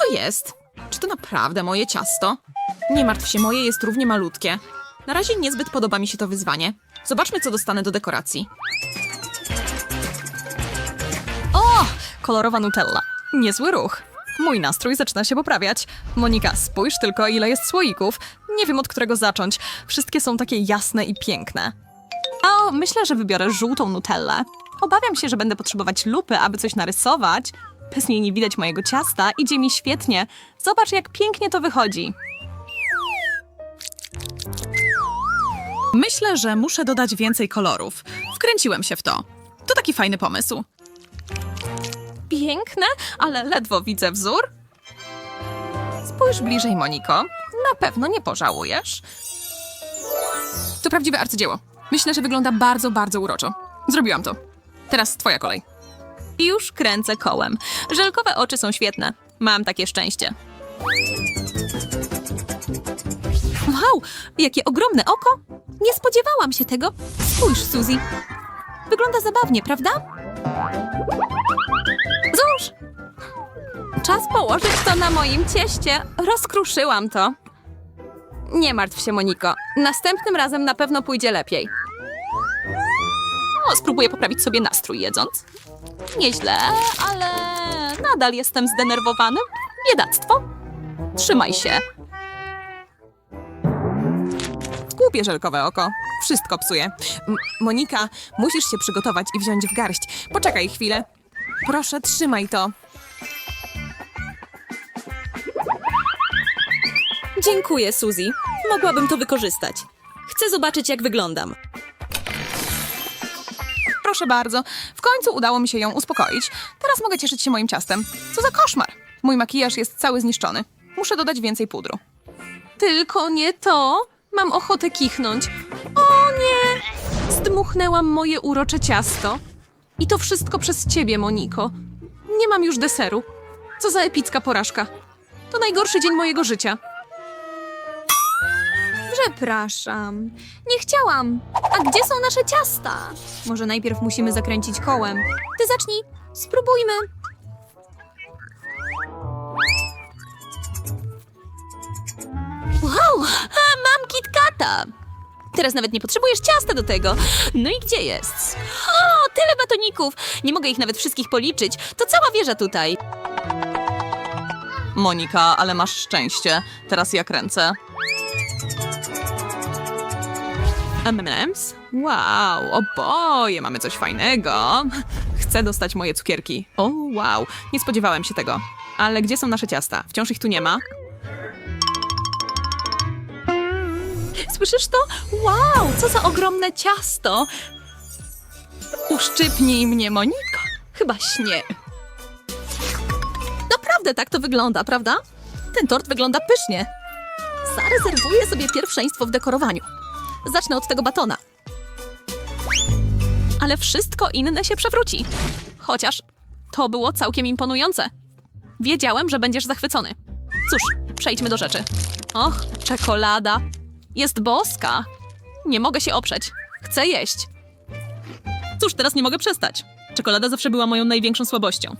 to jest? Czy to naprawdę moje ciasto? Nie martw się, moje jest równie malutkie. Na razie niezbyt podoba mi się to wyzwanie. Zobaczmy, co dostanę do dekoracji. O! Kolorowa Nutella. Niezły ruch. Mój nastrój zaczyna się poprawiać. Monika, spójrz tylko, ile jest słoików. Nie wiem, od którego zacząć. Wszystkie są takie jasne i piękne. O, myślę, że wybiorę żółtą Nutellę. Obawiam się, że będę potrzebować lupy, aby coś narysować. Bez niej nie widać mojego ciasta. Idzie mi świetnie. Zobacz, jak pięknie to wychodzi. Myślę, że muszę dodać więcej kolorów. Wkręciłem się w to. To taki fajny pomysł. Piękne, ale ledwo widzę wzór. Spójrz bliżej, Moniko. Na pewno nie pożałujesz. To prawdziwe arcydzieło. Myślę, że wygląda bardzo, bardzo uroczo. Zrobiłam to. Teraz twoja kolej. I już kręcę kołem. Żelkowe oczy są świetne. Mam takie szczęście. Wow, jakie ogromne oko! Nie spodziewałam się tego. Spójrz, Suzy. Wygląda zabawnie, prawda? Cóż, czas położyć to na moim cieście. Rozkruszyłam to. Nie martw się, Moniko. Następnym razem na pewno pójdzie lepiej. O, spróbuję poprawić sobie nastrój jedząc. Nieźle, ale nadal jestem zdenerwowany. Biedactwo. Trzymaj się. Głupie żelkowe oko. Wszystko psuje. M Monika, musisz się przygotować i wziąć w garść. Poczekaj chwilę. Proszę, trzymaj to. Dziękuję, Suzy. Mogłabym to wykorzystać. Chcę zobaczyć, jak wyglądam. Proszę bardzo. W końcu udało mi się ją uspokoić. Teraz mogę cieszyć się moim ciastem. Co za koszmar. Mój makijaż jest cały zniszczony. Muszę dodać więcej pudru. Tylko nie to. Mam ochotę kichnąć. O nie! Zdmuchnęłam moje urocze ciasto. I to wszystko przez ciebie, Moniko. Nie mam już deseru. Co za epicka porażka. To najgorszy dzień mojego życia. Przepraszam. Nie chciałam. A gdzie są nasze ciasta? Może najpierw musimy zakręcić kołem. Ty zacznij. Spróbujmy. Wow, mam KitKata. Teraz nawet nie potrzebujesz ciasta do tego. No i gdzie jest? O, tyle batoników. Nie mogę ich nawet wszystkich policzyć. To cała wieża tutaj. Monika, ale masz szczęście. Teraz ja kręcę. M&M's? Wow, oboje mamy coś fajnego. Chcę dostać moje cukierki. O, wow, nie spodziewałem się tego. Ale gdzie są nasze ciasta? Wciąż ich tu nie ma? Słyszysz to? Wow, co za ogromne ciasto. Uszczypnij mnie, Moniko. Chyba śnie. Naprawdę tak to wygląda, prawda? Ten tort wygląda pysznie. Zarezerwuję sobie pierwszeństwo w dekorowaniu. Zacznę od tego batona. Ale wszystko inne się przewróci. Chociaż to było całkiem imponujące. Wiedziałem, że będziesz zachwycony. Cóż, przejdźmy do rzeczy. Och, czekolada. Jest boska. Nie mogę się oprzeć. Chcę jeść. Cóż, teraz nie mogę przestać. Czekolada zawsze była moją największą słabością.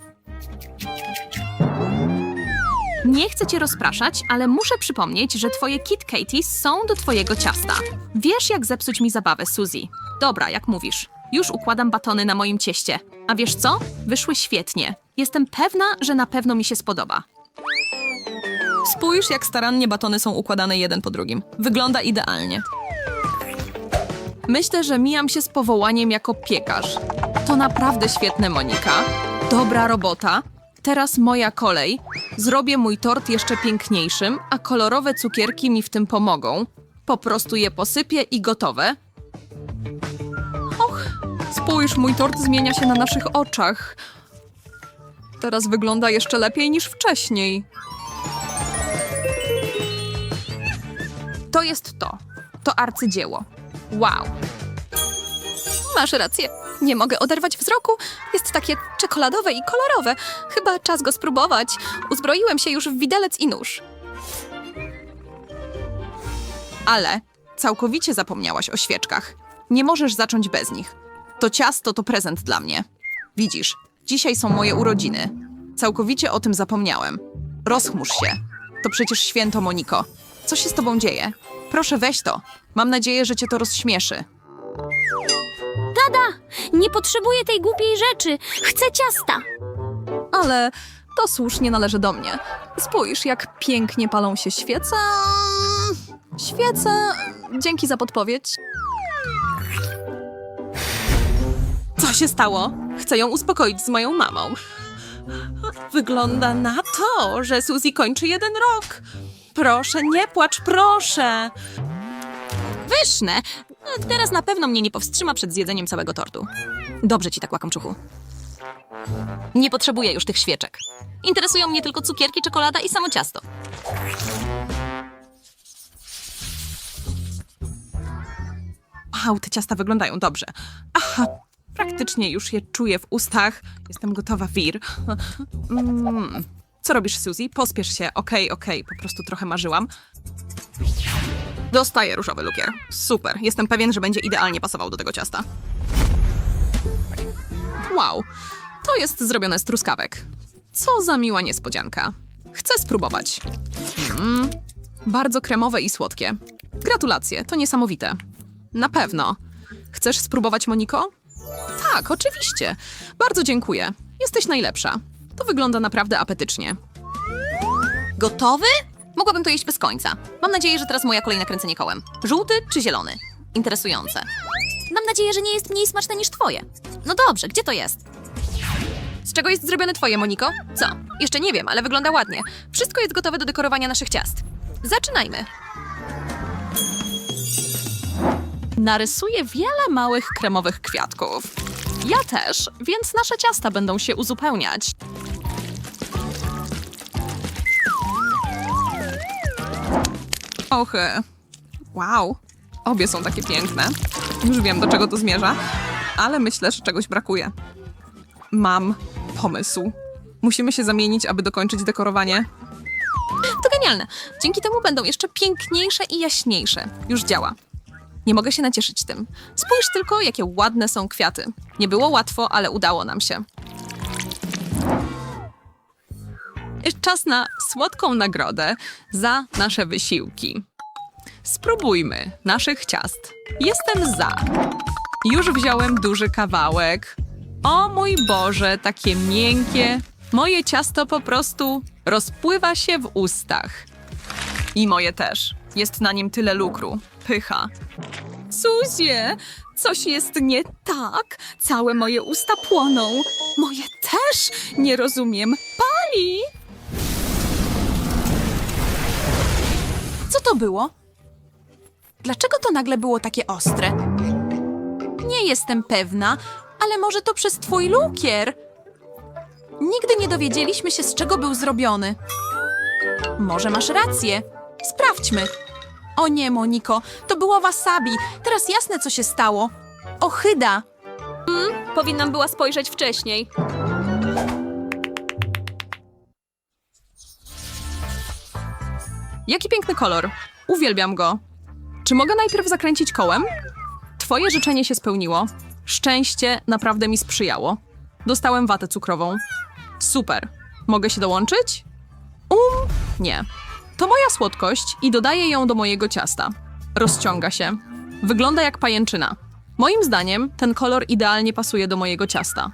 Nie chcę cię rozpraszać, ale muszę przypomnieć, że twoje Kit Katies są do twojego ciasta. Wiesz, jak zepsuć mi zabawę, Suzy. Dobra, jak mówisz. Już układam batony na moim cieście. A wiesz co? Wyszły świetnie. Jestem pewna, że na pewno mi się spodoba. Spójrz, jak starannie batony są układane jeden po drugim. Wygląda idealnie. Myślę, że mijam się z powołaniem jako piekarz. To naprawdę świetne, Monika. Dobra robota. Teraz moja kolej. Zrobię mój tort jeszcze piękniejszym, a kolorowe cukierki mi w tym pomogą. Po prostu je posypię i gotowe. Och, spójrz, mój tort zmienia się na naszych oczach. Teraz wygląda jeszcze lepiej niż wcześniej. To jest to. To arcydzieło. Wow. Masz rację. Nie mogę oderwać wzroku. Jest takie czekoladowe i kolorowe. Chyba czas go spróbować. Uzbroiłem się już w widelec i nóż. Ale całkowicie zapomniałaś o świeczkach. Nie możesz zacząć bez nich. To ciasto to prezent dla mnie. Widzisz, dzisiaj są moje urodziny. Całkowicie o tym zapomniałem. Rozchmurz się. To przecież święto, Moniko. Co się z tobą dzieje? Proszę weź to. Mam nadzieję, że cię to rozśmieszy. Tada! Nie potrzebuję tej głupiej rzeczy. Chcę ciasta. Ale to słusznie należy do mnie. Spójrz, jak pięknie palą się świece. Świece. Dzięki za podpowiedź. Co się stało? Chcę ją uspokoić z moją mamą. Wygląda na to, że Suzy kończy jeden rok. Proszę, nie płacz, proszę. Teraz na pewno mnie nie powstrzyma przed zjedzeniem całego tortu. Dobrze ci tak, łakomczuchu. Nie potrzebuję już tych świeczek. Interesują mnie tylko cukierki, czekolada i samo ciasto. Wow, te ciasta wyglądają dobrze. Aha, praktycznie już je czuję w ustach. Jestem gotowa, Wir. Mm. Co robisz, Suzy? Pospiesz się. Okej, okej, po prostu trochę marzyłam. Dostaję różowy lukier. Super, jestem pewien, że będzie idealnie pasował do tego ciasta. Wow, to jest zrobione z truskawek. Co za miła niespodzianka. Chcę spróbować. Mm, bardzo kremowe i słodkie. Gratulacje, to niesamowite. Na pewno. Chcesz spróbować, Moniko? Tak, oczywiście. Bardzo dziękuję. Jesteś najlepsza. To wygląda naprawdę apetycznie. Gotowy? Mogłabym to jeść bez końca. Mam nadzieję, że teraz moja kolejne kręcenie kołem. Żółty czy zielony? Interesujące. Mam nadzieję, że nie jest mniej smaczne niż twoje. No dobrze, gdzie to jest? Z czego jest zrobione twoje, Moniko? Co? Jeszcze nie wiem, ale wygląda ładnie. Wszystko jest gotowe do dekorowania naszych ciast. Zaczynajmy. Narysuję wiele małych kremowych kwiatków. Ja też, więc nasze ciasta będą się uzupełniać. Ochy. Wow. Obie są takie piękne. Już wiem, do czego to zmierza, ale myślę, że czegoś brakuje. Mam pomysł. Musimy się zamienić, aby dokończyć dekorowanie. To genialne. Dzięki temu będą jeszcze piękniejsze i jaśniejsze. Już działa. Nie mogę się nacieszyć tym. Spójrz tylko, jakie ładne są kwiaty. Nie było łatwo, ale udało nam się. Czas na słodką nagrodę za nasze wysiłki. Spróbujmy naszych ciast. Jestem za. Już wziąłem duży kawałek. O mój Boże, takie miękkie. Moje ciasto po prostu rozpływa się w ustach. I moje też. Jest na nim tyle lukru. Pycha. Suzie, coś jest nie tak. Całe moje usta płoną. Moje też. Nie rozumiem. Pali! Co to było? Dlaczego to nagle było takie ostre? Nie jestem pewna, ale może to przez twój lukier. Nigdy nie dowiedzieliśmy się, z czego był zrobiony. Może masz rację. Sprawdźmy. O nie, Moniko, to było wasabi. Teraz jasne, co się stało. Ochyda. Powinnam była spojrzeć wcześniej. Jaki piękny kolor. Uwielbiam go. Czy mogę najpierw zakręcić kołem? Twoje życzenie się spełniło. Szczęście naprawdę mi sprzyjało. Dostałem watę cukrową. Super. Mogę się dołączyć? Um, nie. To moja słodkość i dodaję ją do mojego ciasta. Rozciąga się. Wygląda jak pajęczyna. Moim zdaniem ten kolor idealnie pasuje do mojego ciasta.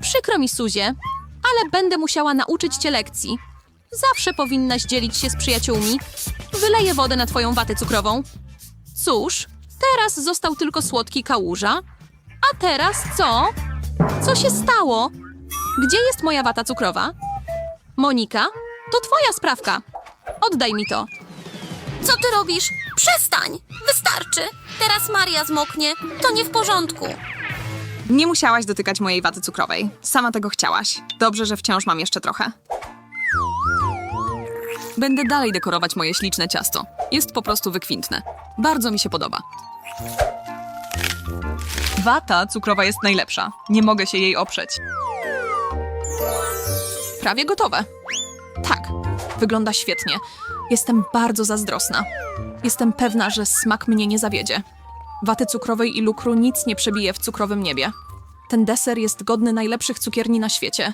Przykro mi, Suzie, ale będę musiała nauczyć cię lekcji. Zawsze powinnaś dzielić się z przyjaciółmi. Wyleję wodę na twoją watę cukrową. Cóż, teraz został tylko słodki kałuża. A teraz co? Co się stało? Gdzie jest moja wata cukrowa? Monika, to twoja sprawka. Oddaj mi to. Co ty robisz? Przestań! Wystarczy! Teraz Maria zmoknie. To nie w porządku. Nie musiałaś dotykać mojej waty cukrowej. Sama tego chciałaś. Dobrze, że wciąż mam jeszcze trochę. Będę dalej dekorować moje śliczne ciasto. Jest po prostu wykwintne. Bardzo mi się podoba. Wata cukrowa jest najlepsza. Nie mogę się jej oprzeć. Prawie gotowe. Tak, wygląda świetnie. Jestem bardzo zazdrosna. Jestem pewna, że smak mnie nie zawiedzie. Waty cukrowej i lukru nic nie przebije w cukrowym niebie. Ten deser jest godny najlepszych cukierni na świecie.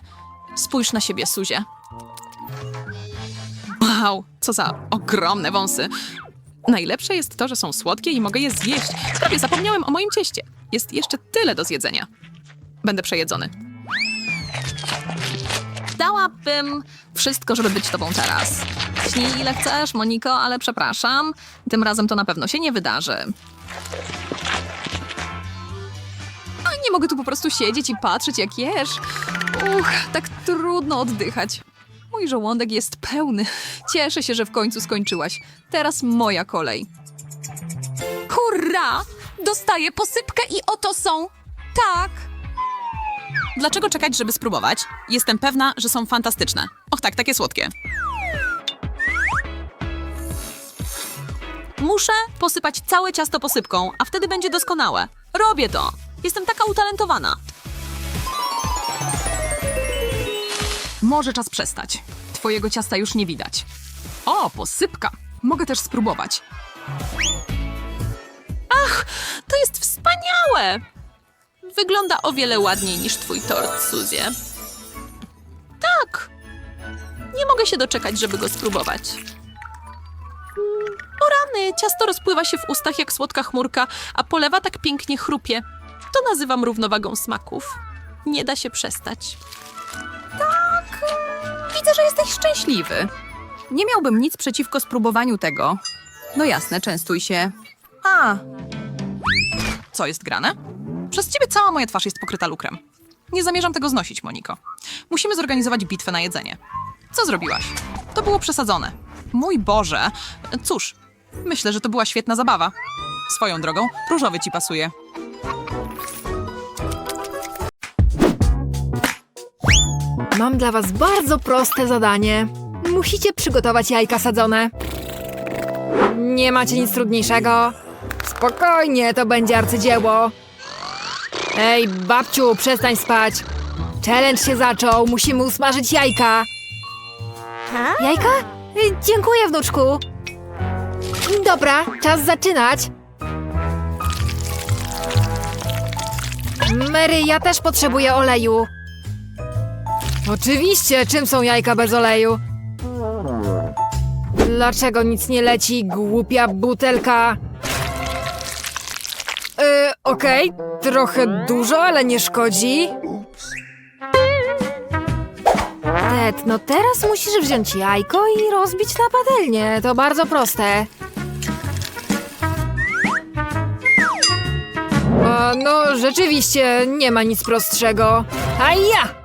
Spójrz na siebie, Suzie. Wow, co za ogromne wąsy. Najlepsze jest to, że są słodkie i mogę je zjeść. Prawie zapomniałem o moim cieście. Jest jeszcze tyle do zjedzenia. Będę przejedzony. Dałabym wszystko, żeby być tobą teraz. Śnij ile chcesz, Moniko, ale przepraszam. Tym razem to na pewno się nie wydarzy. Mogę tu po prostu siedzieć i patrzeć, jak jesz. Uch, tak trudno oddychać. Mój żołądek jest pełny. Cieszę się, że w końcu skończyłaś. Teraz moja kolej. Hurra! Dostaję posypkę i oto są. Tak. Dlaczego czekać, żeby spróbować? Jestem pewna, że są fantastyczne. Och tak, takie słodkie. Muszę posypać całe ciasto posypką, a wtedy będzie doskonałe. Robię to. Jestem taka utalentowana. Może czas przestać. Twojego ciasta już nie widać. O, posypka. Mogę też spróbować. Ach, to jest wspaniałe! Wygląda o wiele ładniej niż twój tort, Suzie. Tak. Nie mogę się doczekać, żeby go spróbować. O rany, ciasto rozpływa się w ustach jak słodka chmurka, a polewa tak pięknie chrupie. To nazywam równowagą smaków. Nie da się przestać. Tak, widzę, że jesteś szczęśliwy. Nie miałbym nic przeciwko spróbowaniu tego. No jasne, częstuj się. A. Co jest grane? Przez ciebie cała moja twarz jest pokryta lukrem. Nie zamierzam tego znosić, Moniko. Musimy zorganizować bitwę na jedzenie. Co zrobiłaś? To było przesadzone. Mój Boże. Cóż, myślę, że to była świetna zabawa. Swoją drogą, różowy ci pasuje. Mam dla was bardzo proste zadanie. Musicie przygotować jajka sadzone. Nie macie nic trudniejszego. Spokojnie, to będzie arcydzieło. Ej, babciu, przestań spać. Challenge się zaczął, musimy usmażyć jajka. Jajka? Ej, Dziękuję, wnuczku. Dobra, czas zaczynać. Mary, ja też potrzebuję oleju. Oczywiście, czym są jajka bez oleju? Dlaczego nic nie leci, głupia butelka? Yy, okej, trochę dużo, ale nie szkodzi. Ted, no teraz musisz wziąć jajko i rozbić na patelnię. To bardzo proste. A, no, rzeczywiście, nie ma nic prostszego. A ja!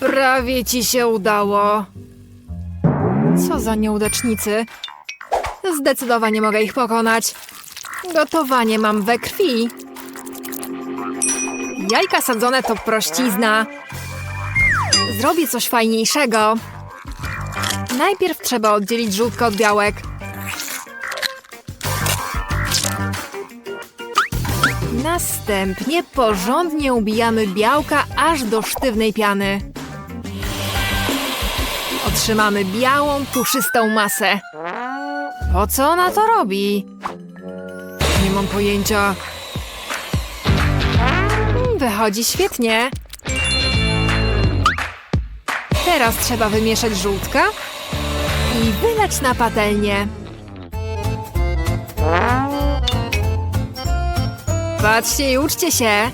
Prawie ci się udało. Co za nieudacznicy. Zdecydowanie mogę ich pokonać. Gotowanie mam we krwi. Jajka sadzone to prościzna. Zrobię coś fajniejszego. Najpierw trzeba oddzielić żółtko od białek. Następnie porządnie ubijamy białka aż do sztywnej piany. Otrzymamy białą, puszystą masę. Po co ona to robi? Nie mam pojęcia. Wychodzi świetnie. Teraz trzeba wymieszać żółtka i wylać na patelnię. Patrzcie i uczcie się.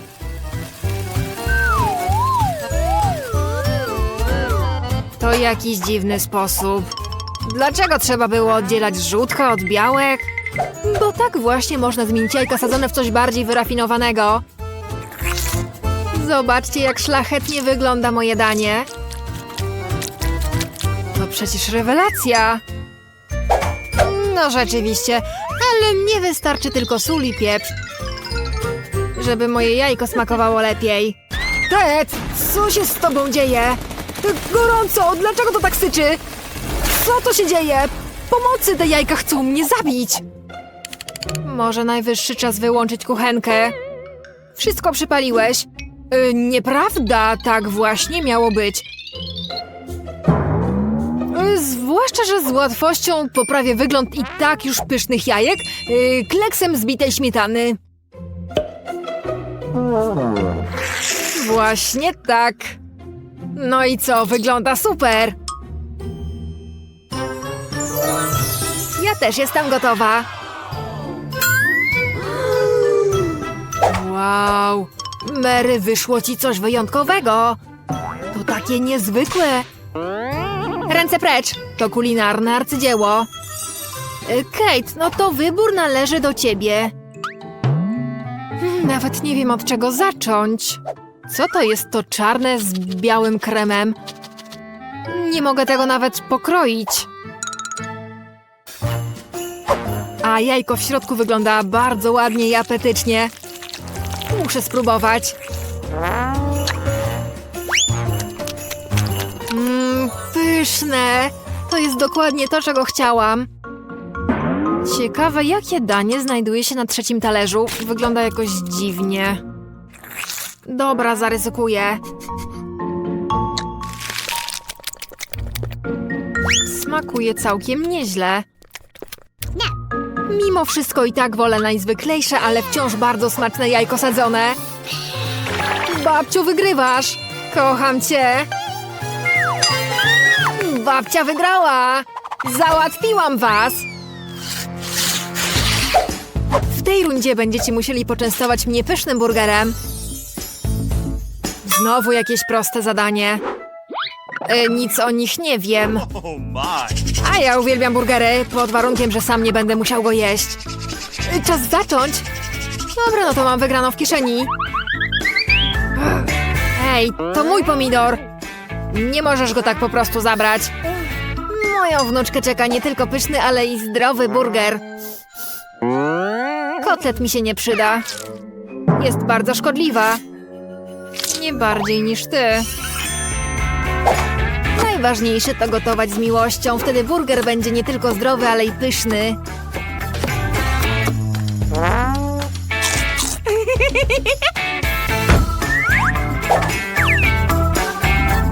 To jakiś dziwny sposób. Dlaczego trzeba było oddzielać żółtka od białek? Bo tak właśnie można zmienić jajka sadzone w coś bardziej wyrafinowanego. Zobaczcie, jak szlachetnie wygląda moje danie. To przecież rewelacja. No rzeczywiście, ale mnie wystarczy tylko sól i pieprz żeby moje jajko smakowało lepiej. Ted, co się z tobą dzieje? Gorąco, dlaczego to tak syczy? Co to się dzieje? Pomocy, te jajka chcą mnie zabić. Może najwyższy czas wyłączyć kuchenkę. Wszystko przypaliłeś. Y, nieprawda, tak właśnie miało być. Y, Zwłaszcza, że z łatwością poprawię wygląd i tak już pysznych jajek y, kleksem zbitej śmietany. Właśnie tak. No i co, wygląda super. Ja też jestem gotowa. Wow, Mary, wyszło ci coś wyjątkowego. To takie niezwykłe. Ręce precz, to kulinarne arcydzieło. Y, Kate, no to wybór należy do ciebie. Nawet nie wiem od czego zacząć. Co to jest to czarne z białym kremem? Nie mogę tego nawet pokroić. A jajko w środku wygląda bardzo ładnie i apetycznie. Muszę spróbować. Mmm, pyszne. To jest dokładnie to, czego chciałam. Ciekawe, jakie danie znajduje się na trzecim talerzu. Wygląda jakoś dziwnie. Dobra, zaryzykuję. Smakuje całkiem nieźle. Mimo wszystko i tak wolę najzwyklejsze, ale wciąż bardzo smaczne jajko sadzone. Babciu, wygrywasz! Kocham cię! Babcia wygrała! Załatwiłam was! Tej rundzie będziecie musieli poczęstować mnie pysznym burgerem. Znowu jakieś proste zadanie. E, nic o nich nie wiem. Oh. A ja uwielbiam burgery, pod warunkiem, że sam nie będę musiał go jeść. Y, Czas zacząć. Dobra, no to mam wygraną w kieszeni. Hej, to mój pomidor. Nie możesz go tak po prostu zabrać. Moją wnuczkę czeka nie tylko pyszny, ale i zdrowy burger. Kotlet mi się nie przyda. Jest bardzo szkodliwa. Nie bardziej niż ty. Najważniejsze to gotować z miłością. Wtedy burger będzie nie tylko zdrowy, ale i pyszny.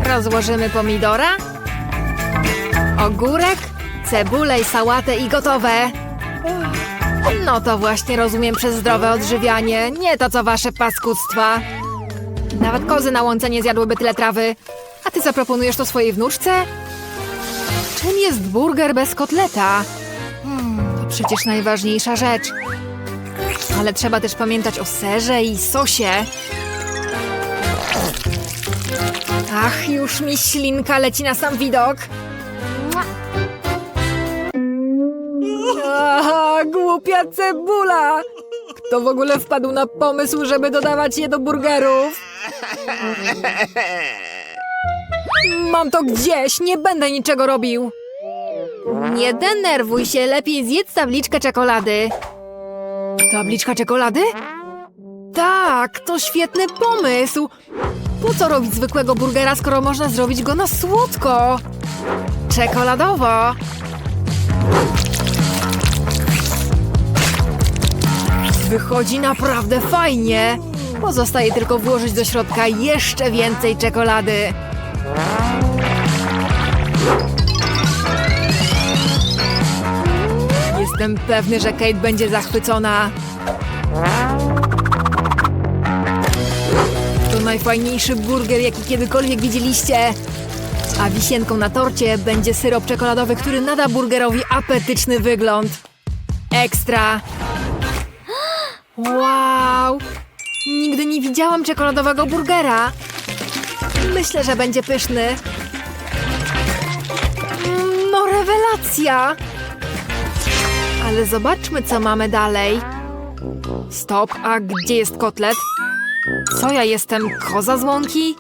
Rozłożymy pomidora, ogórek, cebulę i sałatę i gotowe. No to właśnie rozumiem przez zdrowe odżywianie, nie to co wasze paskudztwa. Nawet kozy na łące nie zjadłyby tyle trawy. A ty zaproponujesz to swojej wnuczce? Czym jest burger bez kotleta? Hmm, to przecież najważniejsza rzecz. Ale trzeba też pamiętać o serze i sosie. Ach, już mi ślinka leci na sam widok. Głupia cebula! Kto w ogóle wpadł na pomysł, żeby dodawać je do burgerów? Mam to gdzieś, nie będę niczego robił. Nie denerwuj się, lepiej zjedz tabliczkę czekolady. Tabliczka czekolady? Tak, to świetny pomysł. Po co robić zwykłego burgera, skoro można zrobić go na słodko? Czekoladowo. Wychodzi naprawdę fajnie. Pozostaje tylko włożyć do środka jeszcze więcej czekolady. Jestem pewny, że Kate będzie zachwycona. To najfajniejszy burger, jaki kiedykolwiek widzieliście. A wisienką na torcie będzie syrop czekoladowy, który nada burgerowi apetyczny wygląd. Ekstra! Wow! Nigdy nie widziałam czekoladowego burgera. Myślę, że będzie pyszny. Mm, No, rewelacja! Ale zobaczmy, co mamy dalej. Stop, a gdzie jest kotlet? Co ja jestem, koza z łąki?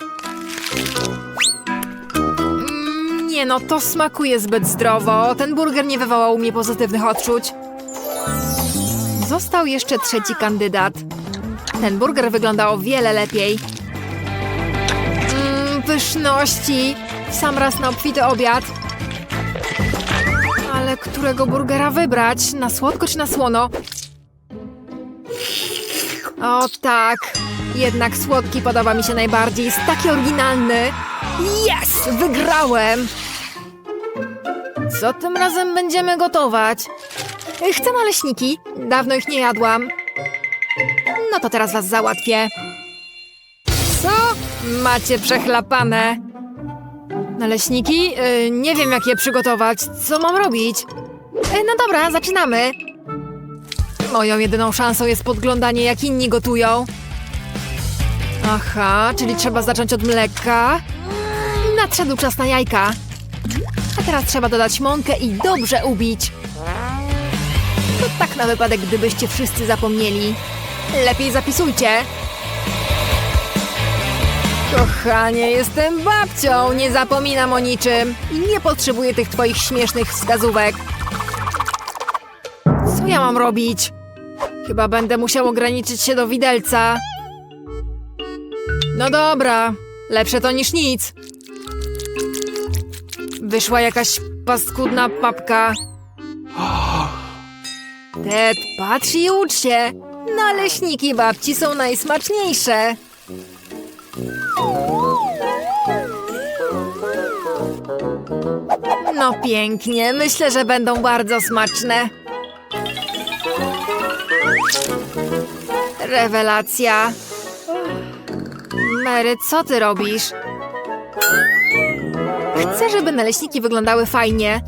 Mm, Nie no, to smakuje zbyt zdrowo. Ten burger nie wywołał u mnie pozytywnych odczuć. Został jeszcze trzeci kandydat. Ten burger wygląda o wiele lepiej. Mmm, pyszności. Sam raz na obfity obiad. Ale którego burgera wybrać? Na słodko czy na słono? O tak. Jednak słodki podoba mi się najbardziej. Jest taki oryginalny. Yes! Wygrałem! Co tym razem będziemy gotować? Chcę naleśniki. Dawno ich nie jadłam. No to teraz was załatwię. Co? Macie przechlapane. Naleśniki? Yy, nie wiem, jak je przygotować. Co mam robić? Yy, no dobra, zaczynamy. Moją jedyną szansą jest podglądanie, jak inni gotują. Aha, czyli trzeba zacząć od mleka. Nadszedł czas na jajka. Teraz trzeba dodać mąkę i dobrze ubić. To tak na wypadek, gdybyście wszyscy zapomnieli. Lepiej zapisujcie. Kochanie, jestem babcią, nie zapominam o niczym i nie potrzebuję tych twoich śmiesznych wskazówek. Co ja mam robić? Chyba będę musiał ograniczyć się do widelca. No dobra, lepsze to niż nic. Wyszła jakaś paskudna papka. Ted, patrz i ucz się. Naleśniki babci są najsmaczniejsze. No pięknie, myślę, że będą bardzo smaczne. Rewelacja. Mary, co ty robisz? Chcę, żeby naleśniki wyglądały fajnie.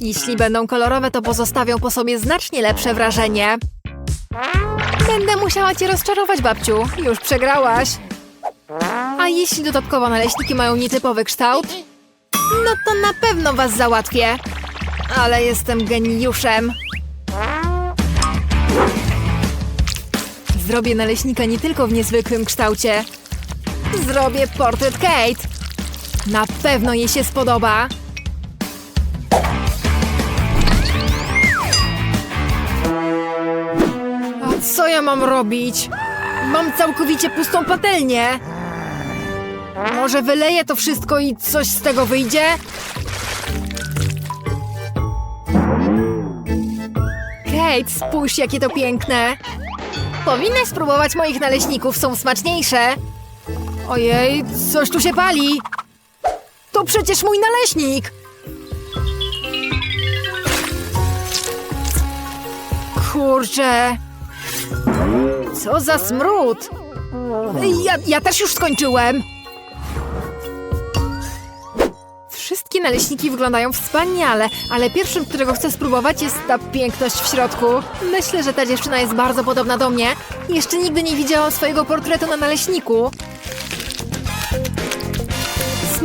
Jeśli będą kolorowe, to pozostawią po sobie znacznie lepsze wrażenie. Będę musiała cię rozczarować, babciu. Już przegrałaś. A jeśli dodatkowo naleśniki mają nietypowy kształt? No to na pewno was załatwię. Ale jestem geniuszem. Zrobię naleśnika nie tylko w niezwykłym kształcie. Zrobię portret Kate. Na pewno jej się spodoba. A co ja mam robić? Mam całkowicie pustą patelnię. Może wyleję to wszystko i coś z tego wyjdzie? Kate, spójrz jakie to piękne. Powinnaś spróbować moich naleśników, są smaczniejsze. Ojej, coś tu się pali. To przecież mój naleśnik. Kurczę. Co za smród. Ja, ja też już skończyłem. Wszystkie naleśniki wyglądają wspaniale, ale pierwszym, którego chcę spróbować jest ta piękność w środku. Myślę, że ta dziewczyna jest bardzo podobna do mnie. Jeszcze nigdy nie widziałam swojego portretu na naleśniku.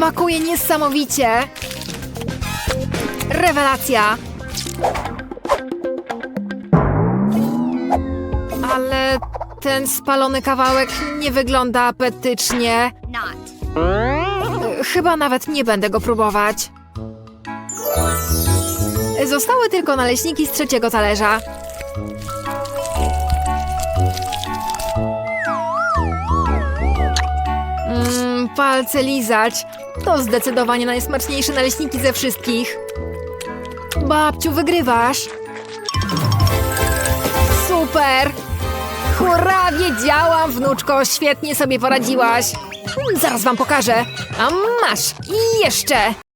Smakuje niesamowicie. Rewelacja. Ale ten spalony kawałek nie wygląda apetycznie. Chyba nawet nie będę go próbować. Zostały tylko naleśniki z trzeciego talerza. Mmm, palce lizać. To zdecydowanie najsmaczniejsze naleśniki ze wszystkich. Babciu, wygrywasz. Super! Hurra, wiedziałam, wnuczko, świetnie sobie poradziłaś. Zaraz wam pokażę. A masz! I jeszcze!